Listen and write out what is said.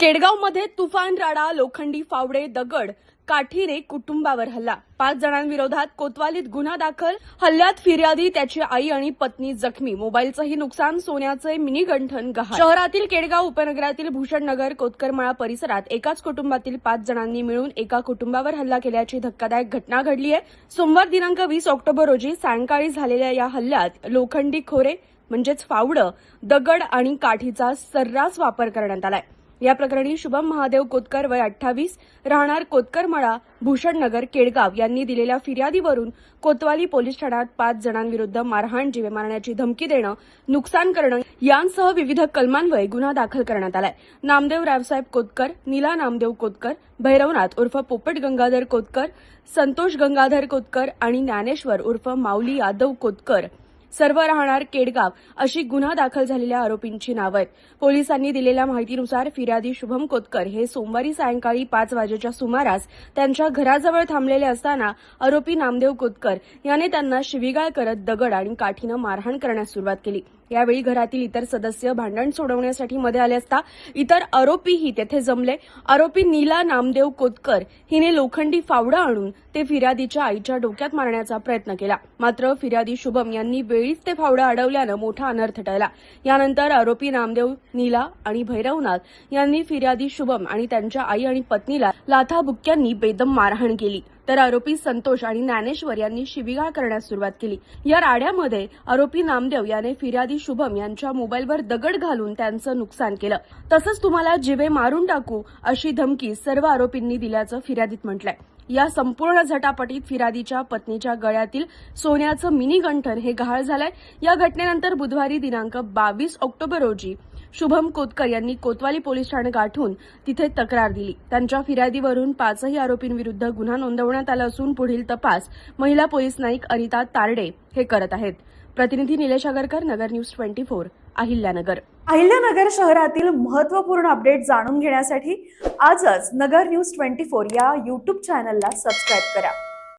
केडगावमध्ये तुफान राडा लोखंडी फावडे दगड काठीने कुटुंबावर हल्ला. पाच जणांविरोधात कोतवालीत गुन्हा दाखल हल्ल्यात फिर्यादी त्याची आई आणि पत्नी जखमी. मोबाईलचंही नुकसान सोन्याचे मिनी गंठन गहाळ शहरातील केडगाव उपनगरातील भूषणनगर कोतकरमाळा परिसरात एकाच कुटुंबातील पाच जणांनी मिळून एका कुटुंबावर हल्ला केल्याची धक्कादायक घटना घडली आहे. सोमवार दिनांक वीस ऑक्टोबर रोजी सायंकाळी झालेल्या या हल्ल्यात लोखंडी खोरे म्हणजेच फावडं दगड आणि काठीचा सर्रास वापर करण्यात आलाय. या प्रकरणी शुभम महादेव कोतकर वय अठ्ठावीस राहणार कोतकरमळा भूषणनगर केडगाव यांनी दिलेल्या फिर्यादीवरून कोतवाली पोलीस ठाण्यात पाच जणांविरुद्ध मारहाण जीवे मारण्याची धमकी देणं नुकसान करणं यांसह विविध कलमांवर गुन्हा दाखल करण्यात आलाय. नामदेव रावसाहेब कोतकर नीला नामदेव कोतकर भैरवनाथ उर्फ पोपट गंगाधर कोतकर संतोष गंगाधर कोतकर आणि ज्ञानेश्वर उर्फ माऊली यादव कोतकर सर्व राहणार केडगाव अशी गुन्हा दाखल झालेल्या आरोपींची नावं आहेत. पोलिसांनी दिलेल्या माहितीनुसार फिर्यादी शुभम कोतकर हे सोमवारी सायंकाळी पाच वाजेच्या सुमारास त्यांच्या घराजवळ थांबलेले असताना आरोपी नामदेव कोतकर याने त्यांना शिवीगाळ करत दगड आणि काठीनं मारहाण करण्यास सुरुवात केली. यावेळी घरातील इतर सदस्य भांडण सोडवण्यासाठी मध्ये आले असता इतर आरोपीही तेथे जमले. आरोपी नीला नामदेव कोतकर हिने लोखंडी फावडा आणून ते फिर्यादीच्या आईच्या डोक्यात मारण्याचा प्रयत्न केला. मात्र फिर्यादी शुभम यांनी वेळीच ते फावडं अडवल्यानं मोठा अनर्थ टळला. यानंतर आरोपी नामदेव नीला आणि भैरवनाथ यांनी फिर्यादी शुभम आणि त्यांच्या आई आणि पत्नीला लाथाबुक्क्यांनी बेदम मारहाण केली. तर आरोपी संतोष आणि ज्ञानेश्वर यांनी शिवीगाळ करण्यास सुरुवात केली. या राड्यामध्ये आरोपी नामदेव याने फिर्यादी शुभम यांच्या मोबाईलवर दगड घालून त्यांचं नुकसान केलं. तसंच तुम्हाला जिवे मारून टाकू अशी धमकी सर्व आरोपींनी दिल्याचं फिर्यादीत म्हटलंय. या संपूर्ण झटापटीत फिर्यादीच्या पत्नीच्या गळ्यातील सोन्याचं मिनी गंठन हे गहाळ झालंय. या घटनेनंतर बुधवारी दिनांक बावीस ऑक्टोबर रोजी शुभम कोतकर यांनी कोतवाली पोलीस ठाणे गाठून तिथे तक्रार दिली. त्यांच्या फिर्यादीवरून पाचही आरोपींविरुद्ध गुन्हा नोंदवण्यात आला असून पुढील तपास महिला पोलीस नाईक अनिता तारडे हे करत आहेत. प्रतिनिधी Nilesh Agarkar Nagar news twenty four Ahilyanagar. Ahilyanagar शहरातील महत्त्वपूर्ण अपडेट जाणून घेण्यासाठी आजच नगर न्यूज ट्वेंटी फोर या यूट्यूब चॅनलला सबस्क्राईब करा.